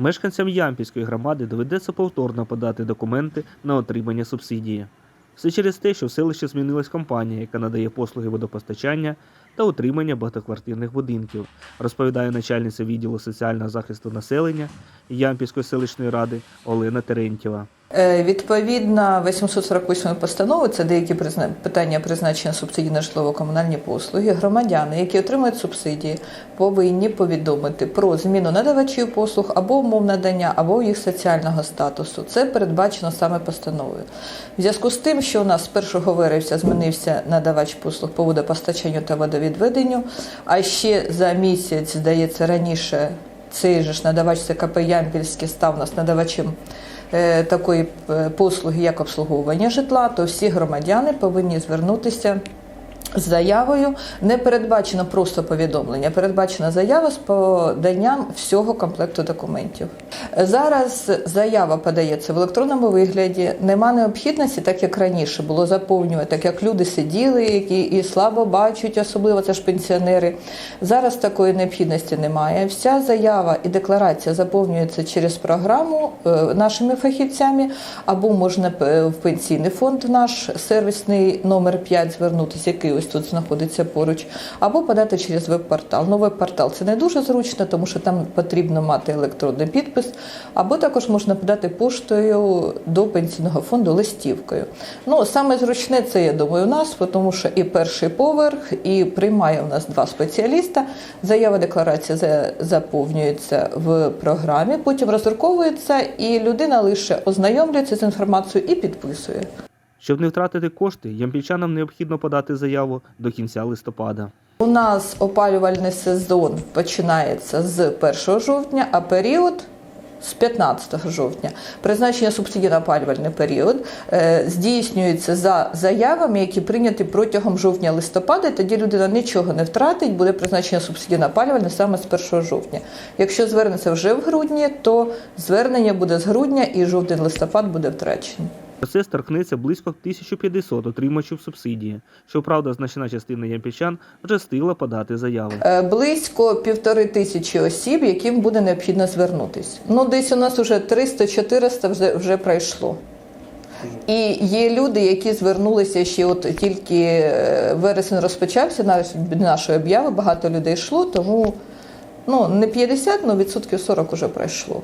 Мешканцям Ямпільської громади доведеться повторно подати документи на отримання субсидії. Все через те, що в селищі змінилась компанія, яка надає послуги водопостачання та утримання багатоквартирних будинків, розповідає начальниця відділу соціального захисту населення Ямпільської селищної ради Олена Терентєва. Е, Відповідно 848 постанови, це деякі питання призначення субсидій на житлово-комунальні послуги. Громадяни, які отримують субсидії, повинні повідомити про зміну надавачів послуг або умов надання, або їх соціального статусу. Це передбачено саме постановою. В зв'язку з тим, що у нас з 1 вересня змінився надавач послуг по водопостачанню та водовідведенню, а ще за місяць, здається, раніше цей же ж надавач ЦКП Ямпільський став нас надавачем такої е, послуги, як обслуговування житла, то всі громадяни повинні звернутися. Заявою не передбачено просто повідомлення, передбачена заява з поданням всього комплекту документів. Зараз заява подається в електронному вигляді. Нема необхідності, так як раніше було заповнювати, так як люди сиділи, які і слабо бачать, особливо це ж пенсіонери. Зараз такої необхідності немає. Вся заява і декларація заповнюється через програму е, нашими фахівцями, або можна е, в пенсійний фонд наш сервісний номер 5 звернутися, який ось тут знаходиться поруч, або подати через веб-портал. Ну, веб-портал це не дуже зручно, тому що там потрібно мати електронний підпис, або також можна подати поштою до пенсійного фонду листівкою. Ну, саме зручне це, я думаю, у нас, тому що і перший поверх, і приймає у нас два спеціаліста. Заява декларація за- заповнюється в програмі, потім роздруковується, і людина лише ознайомлюється з інформацією і підписує. Щоб не втратити кошти, ямпільчанам необхідно подати заяву до кінця листопада. У нас опалювальний сезон починається з 1 жовтня, а період з 15 жовтня. Призначення субсидій на опалювальний період е, здійснюється за заявами, які прийняті протягом жовтня-листопада. Тоді людина нічого не втратить, буде призначення субсидій на опалювальне саме з 1 жовтня. Якщо звернеться вже в грудні, то звернення буде з грудня і жовтень-листопад буде втрачений. Процес торкнеться близько 1500 отримачів субсидії. Щоправда, значна частина ямпільчан вже встигла подати заяви. Е, Близько півтори тисячі осіб, яким буде необхідно звернутися. Ну, десь у нас вже 300-400 вже, вже пройшло. І є люди, які звернулися ще от тільки е, вересень розпочався, навіть від нашої обяви багато людей йшло, тому ну, не 50, але відсотків 40 вже пройшло.